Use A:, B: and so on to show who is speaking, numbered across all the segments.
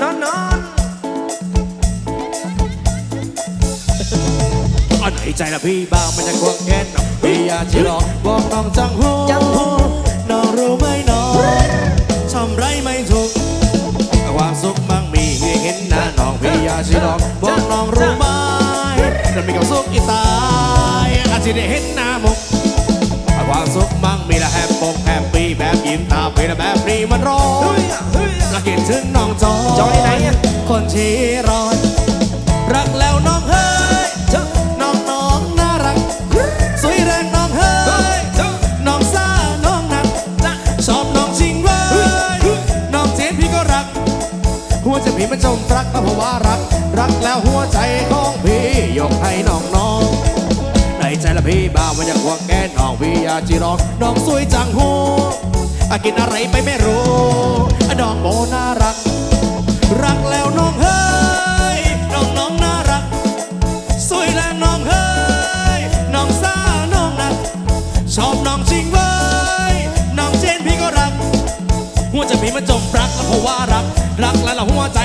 A: นอนนอน
B: อันไหนใจละพี่บ้างมันจะควงแค้นน้องพี่อยากจะลองบอกน้องจังหูน้องรู้ไหมน้องทำไรไม่ถูกความสุขมั่งมีให้เห็นหน้าน้องพี่อยากจะลองบอกน้องรู้ไหมจะมีความสุขอีตายอาจจะได้เห็นหน้ามุกความสุขมั่งมีละแฮปปงแฮป ปี้แบบยิ้มตาเป็นแบบนี้มันร้อ
A: เฮ้
B: น
A: ยอะเฮ้ยอะ
B: ละกินถึงน้องจอย
A: จอยไหนอะ
B: คนที่รอยรักแล้วน้องเฮ้ย
A: เจ้า
B: น้องน้องน่ารัก สวยแรงน้องเฮ้
A: เฮ้
B: ย
A: ยเจ้า
B: น้องซ่าน้องนัก
A: จ้า
B: ชอบน้องจริงเว้ยน้องเจนพี่ก็รัก หัวใจพี่มันจมรักก็เพราะว่ารัก รักแล้วหัวใจของพี่ยกให้น้องน้องในใจละพี่บ้ามันอยากหวงแกน้องพี่อยากจีรองน้องสวยจังหูอา กินอะไรไปไม่รู้อน้องโบน่ารัก รักแล้วน้องเฮ้ย น้องน้องน่ารัก สวยแล้วน้องเฮ้ย น้องซ่าน้องนัก ชอบน้องจริงเว้ย น้องเจนพี่ก็รัก หัวใจพี่มันจมรักแล้วเพราะว่ารัก รักแล้วละหัวใจ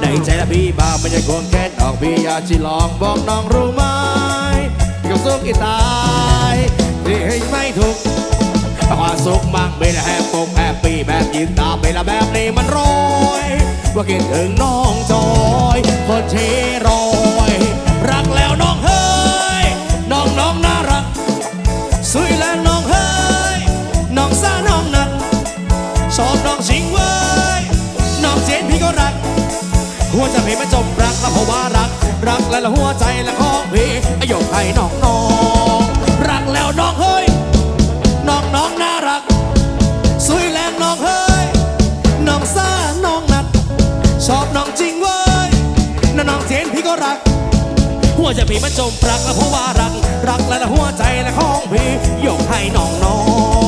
B: ในใจละพี่บ้าไม่ใช่ควงแค่ดอกพี่อยากจะลองบอกน้องรู้ไหมกับสุขอีตายที่ให้ไม่ถูกความสุขมากไม่ได้แฮปปกแฮปปี้แบบยืนตามไปละแบบนี้มันร้อยว่าคิดถึงน้องจอยคนเชรอย แล้วละหัวใจและของพี่ยกให้น้องน้องรักแล้วน้องเฮ้ยน้องน้องน่ารัก สวยแล้วน้องเฮ้ยน้องซ่าน้องนัด ชอบน้องจริงเว้ยน้องเจนพี่ก็รัก หัวใจพี่มันจมรักแล้วเพราะว่ารัก รักแล้วละหัวใจและของพี่ยกให้น้องน้อง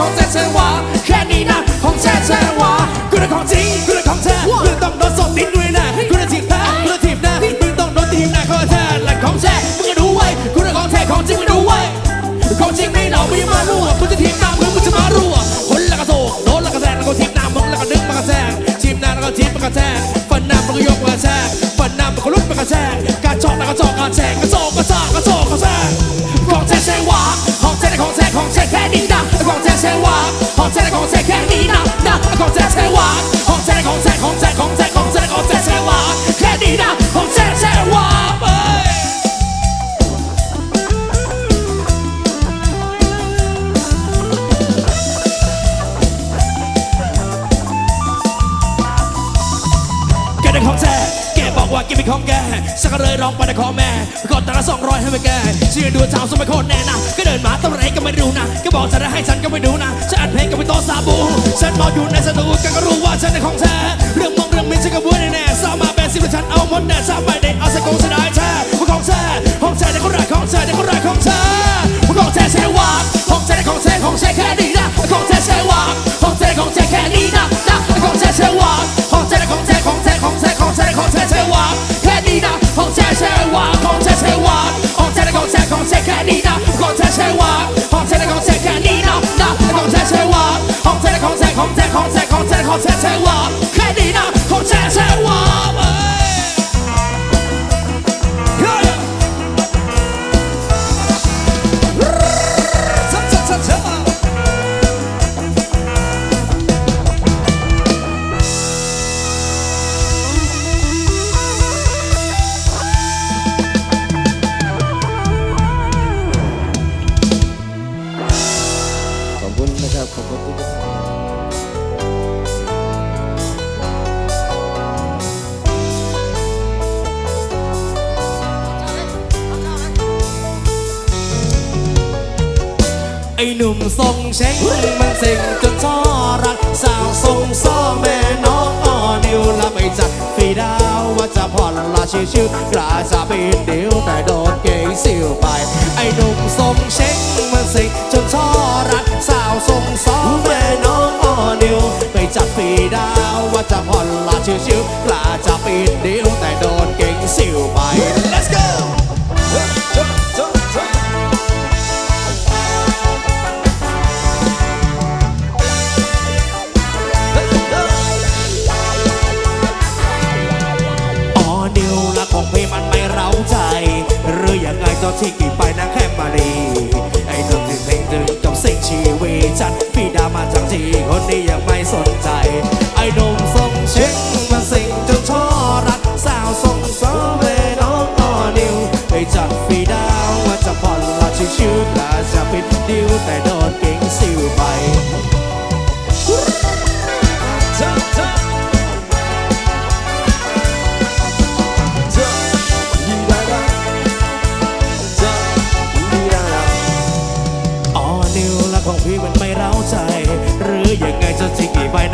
B: ของเธอของเธอใช่ว่าแค่นี้นะของเธอใช่ว่ากูได้ของจริงกูได้ของเธอมึงต้องโดนสอบติดด้วยนะกูได้ทีบแพ้กูได้ทีบนะมึงต้องโดนทีบนะของเธอและของแท้มึงก็ดูไว้กูได้ของแท้ของจริงมึงดูไว้ของจริงไม่เหนาไม่มารั่วมึงจะทีบหน้ามึงมึงจะมารั่วคนละกระโถกโดนละกระแทกแล้วก็ทีบหน้ามึงแล้วก็ดึงมากระแทกทีบหน้าแล้วก็ทีบมากระแทกฟันหน้ามันก็ยกมากระแทกฟันหน้ามันก็ลุกมากระแทกการชอกแล้วก็ชอกการแทกกระโจกกระซากกระโจกกระแทกของแท้ใช่หวาของแท้ของแท้ของแท้แค่นี้นะของแท้ใช่หวาของแท้ของแท้แค่นี้ นะนะของ บอกว่าแกมีของแกสักก็เลยร้องไปแต่ขอแม่กดตังค์สองร้อยให้ไปแกเชื่อดูทางสมัยโคตรแน่นะก็เดินมาตั้งไรก็ไม่รู้นะก็บอกจะได้ให้ฉันก็ไม่ดูนะฉันอัดเพลงกับพี่โตซาบูฉันนอนอยู่ในสตูแกก็รู้ว่าฉันได้ของแท้เรื่องมองเรื่องมิฉันก็บ้วนแน่ๆสาวมาแบนสิบฉันเอาหมดแน่สาวไปเด็กเอาสกงเสียดายแท้ว่าของแท้ของแท้เด็กคนรักของแท้เด็กคนรักของแท้ว่าของแท้ใช่ว่าของแท้ของแท้ของแท้แค่นี้นะของแท้ใช่ว่าของแท้ของแท้แค่นี้นะของแท้ใช่วาของแท้แค่นี้นะของแท้ใช่ว่า ของแท้ใช่ว่าของแท้ของฉันแค่นี้นะของฉันใช่หวังของฉันและของฉันแค่นี้นะนะของฉันใช่หวังของฉันและของฉันของฉัน หนุ่มทรงเช้งมันเซ็งจนช่อรัก สาวทรงซ้อแม่น้องอ้อนิวละไม่จัดฟีดาวว่าจะผ่อนละชิวชิวๆกล้าจะป็นเดียวแต่โดนเกยสิวไป ไอ้หนุ่มทรงเช้งมันเซ็งจนช่อรัก สาวทรงซ้อแม่น้องอ้อนิวไม่จัดฟีดาวว่าจะผ่อนละชิวชิวๆกล้าจะป็นเดียวแต่โดนเกยสิวไป Let's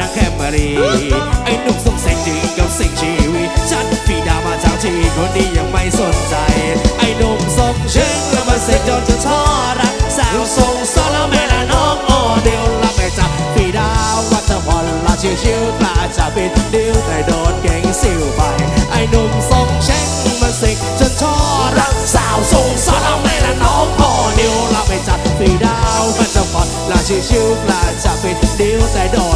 B: จิกแคมารีไอ้หนุ่มสงสัยจริงกับสิ่งชีวิตฉันพี่ดามาจากที่คนนี้ยังไม่สนใจ ไอ้หนุ่มทรงเชิงแล้วมาเสกจนจะช่อรักสาวทรงซ้อนแล้วแม่ละน้องอ๋อนิวละแม่จับพี่ดาวว่าจะผ่อนละชิวกล้าจะปิดดิวแต่โดนเก่งสิวไป ไอ้หนุ่มทรงเช็งมาเสกจนช่อรักสาวทรงซ้อนแล้วแม่ละน้องอ๋อนิวละแม่จับพี่ดาวว่าจะผ่อนละชิวกล้าจะปิดดิวแต่โดน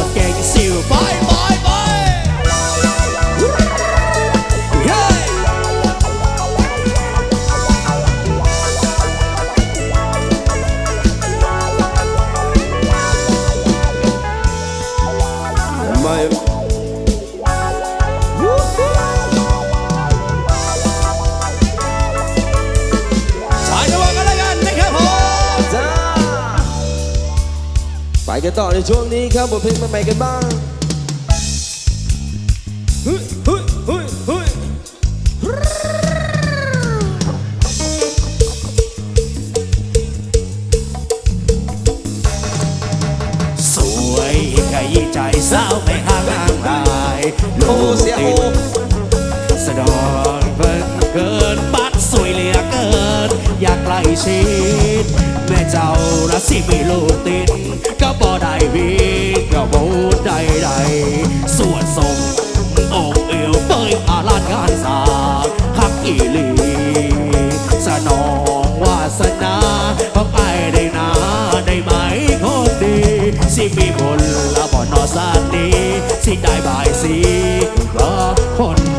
B: กัน
A: ต่อในช่วงนี้ครับบทเพลงใหม่ๆกันบ้างฮ้ยเฮ้ยเฮ้ยเฮ้ย
B: สวยขยี้ใจสาวไม่ห่างห่างหายโลก
A: เสีย
B: ติ
A: โอ้
B: ดสะดอนเพิ่นเกินไป สวยเหลือเกิน อยากใกล้ชิด แม่เจ้าละสิมีลูกติด ก็บ่ได้พีก็บ่ได้ใดส่วนทรงอกเอวเปยอาลานงานสากคักอีลีสนองวาสนาของไอ้ได้นาได้ไหมคนดี สิมีบุญละบ่นอสานนี้ สิได้บายสีเพราะคน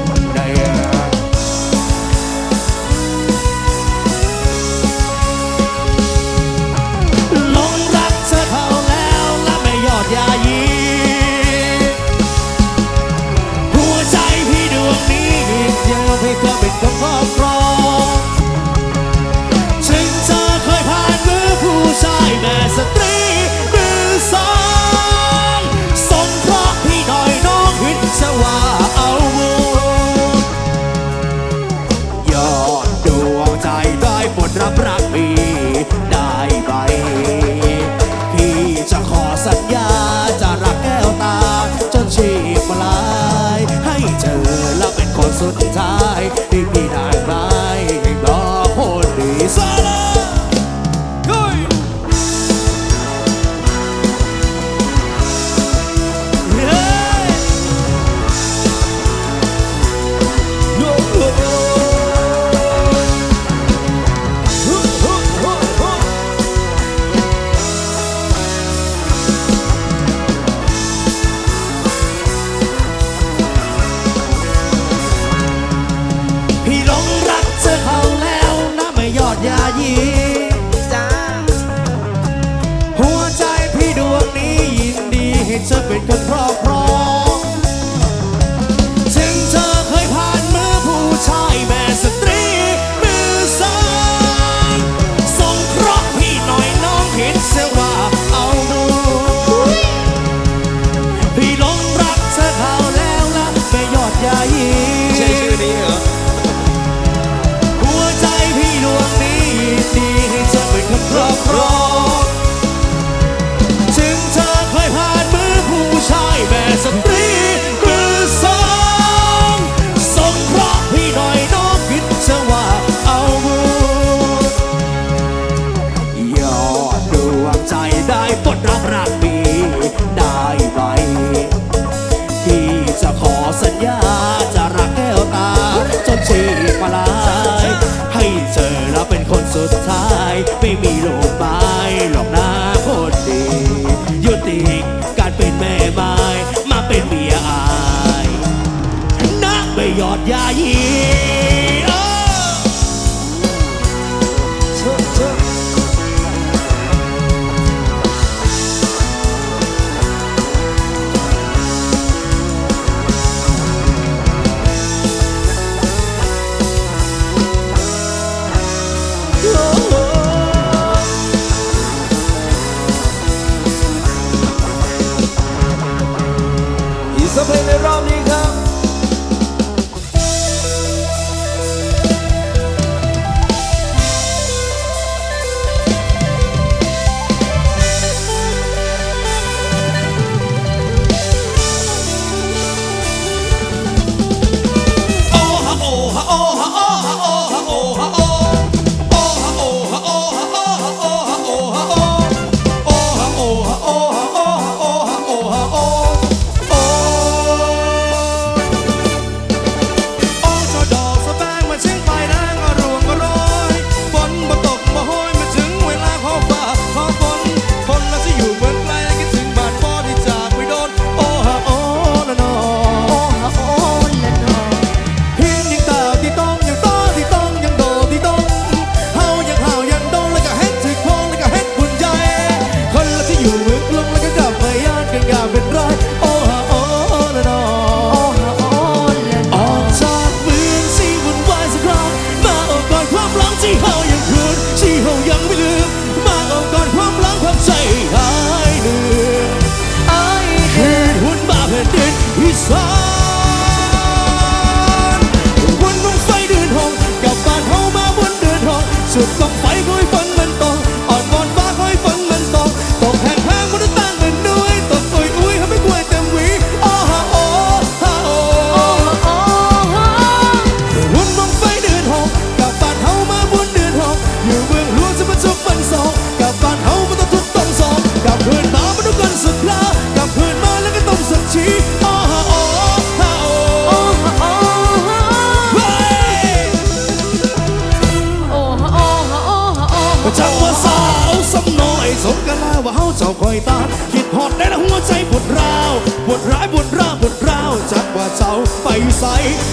B: ใส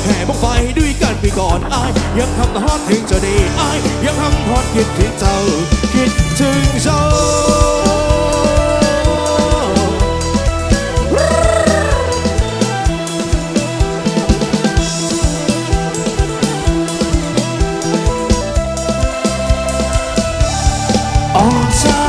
B: แห่บุกไฟด้วยกันไปก่อนอายยังทำฮอตถึงจะดีอายยังทำฮอตคิดถึงเจ้าคิดถึงเจ้าออกจาก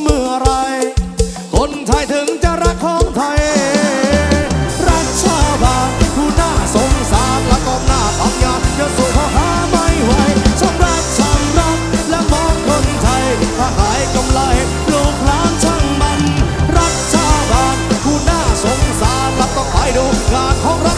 B: เมื่อไร คนไทยถึงจะรักของไทย รักชบานผู้น่าสงสารและก็น้าทำยาเยะสุดพอหาไม่ไหวชำรักชำรักและมองคนไทย ถ้าหายกำไรลูกหลานช่างมัน รัชบานผู้น่าสงสารและต้องไปดูงานของรั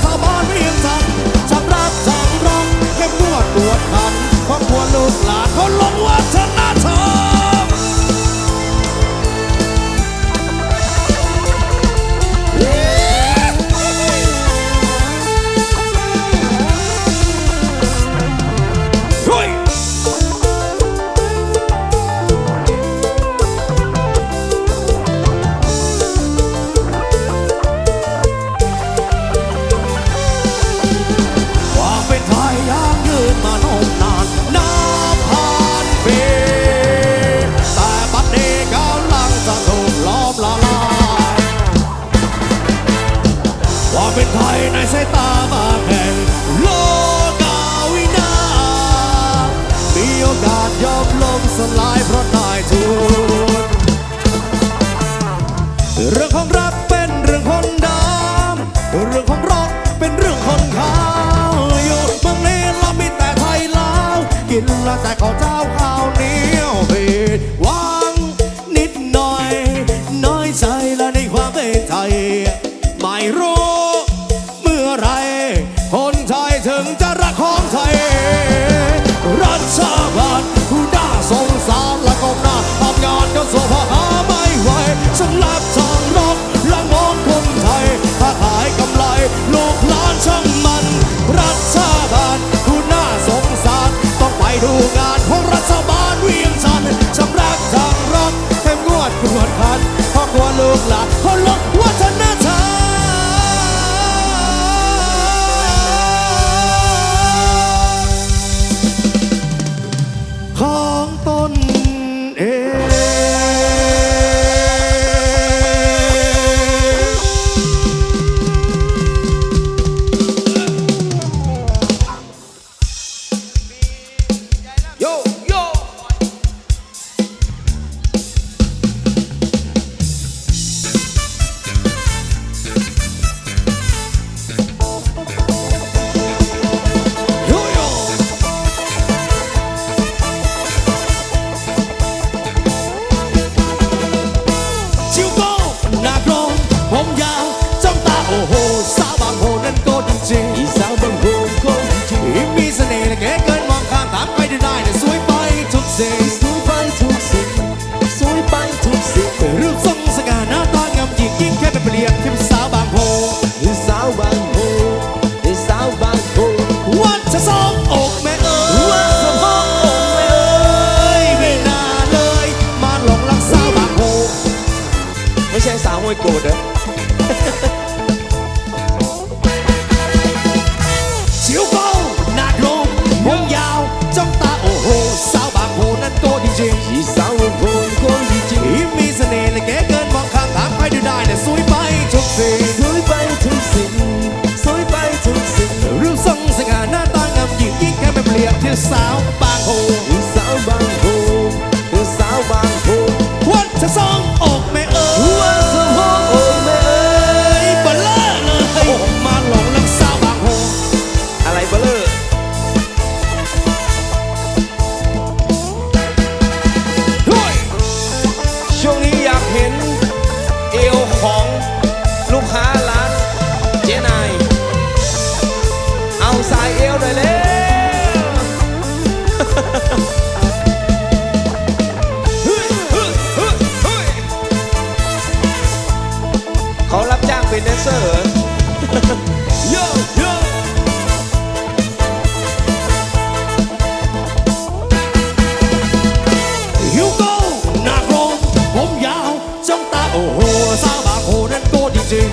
B: จริง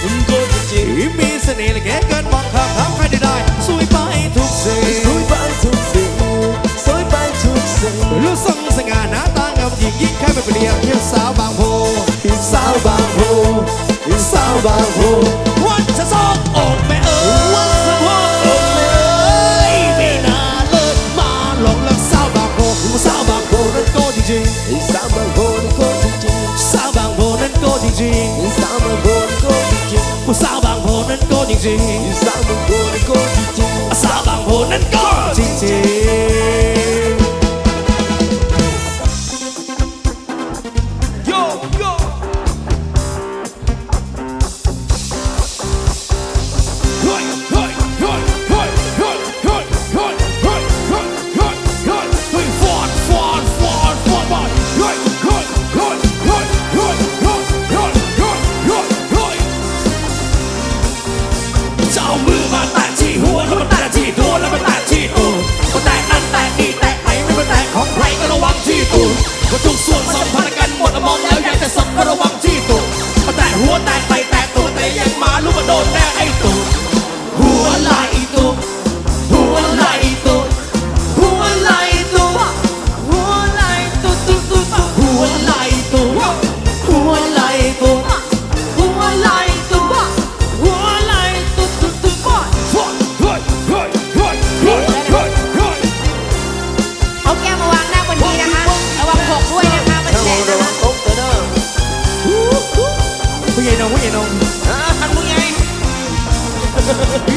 B: คุณโคตรจริงมีเสน่ห์และแก่เกินบางคำาำ
A: ใค
B: รได้ได้ส
A: ว
B: ยไปทุกสิ่ง
A: สวยไปทุกสิ่งสวยไปทุกสิ่ง
B: รู้ทรงสง่าหน้าตางามยิ่งยิ่งแค่ไม่เปลี่ยนสาวบางโพสาวบางโพ
A: สาวบางโพ
B: Jin Jin Sang mừng cô Ha ha ha!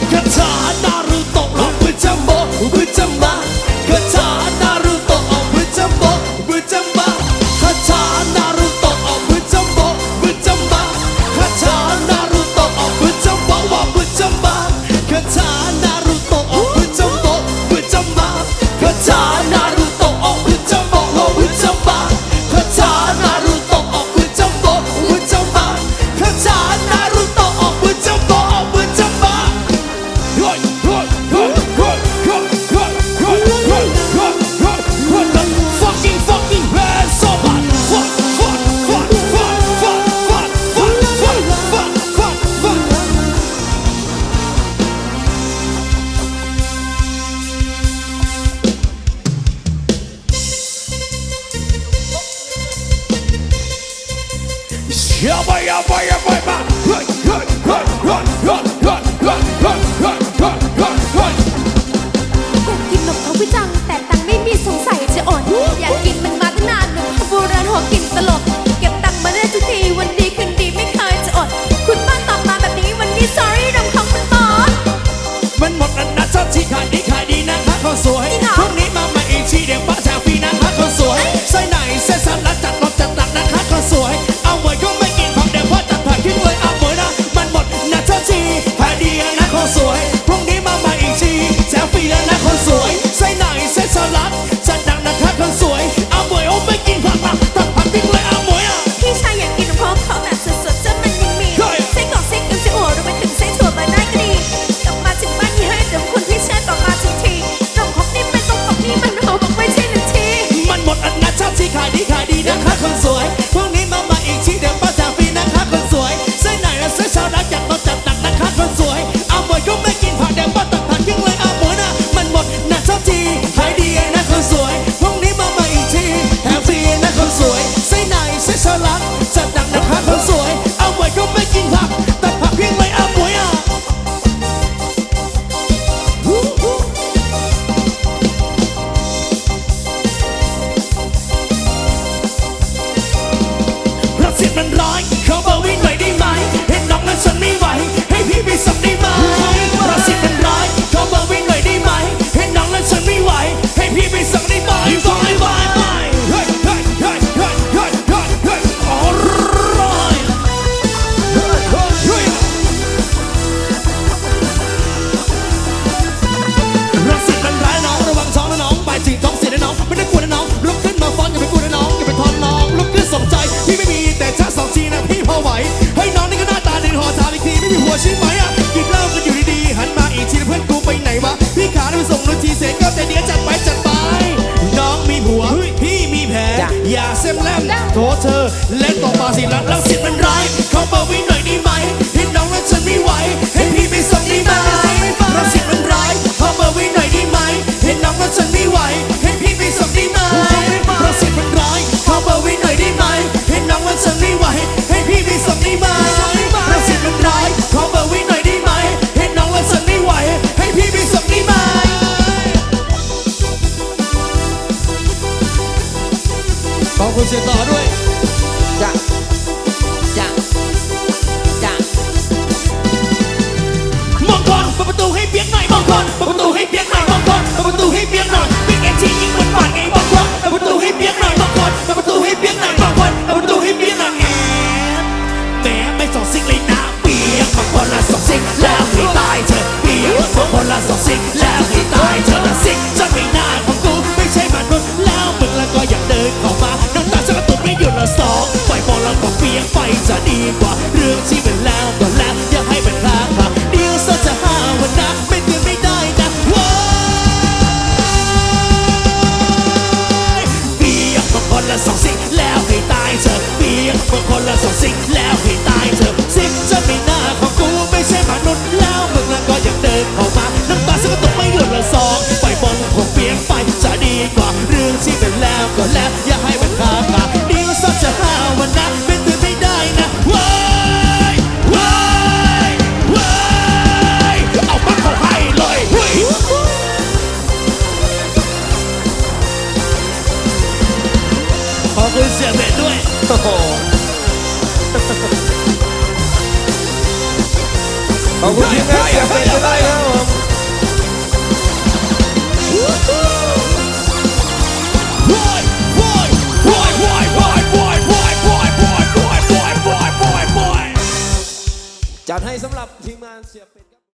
B: Yeah! Boy! Yeah! Boy! Yeah! Boy! Man! Run, run, run, run, run. lot. insensé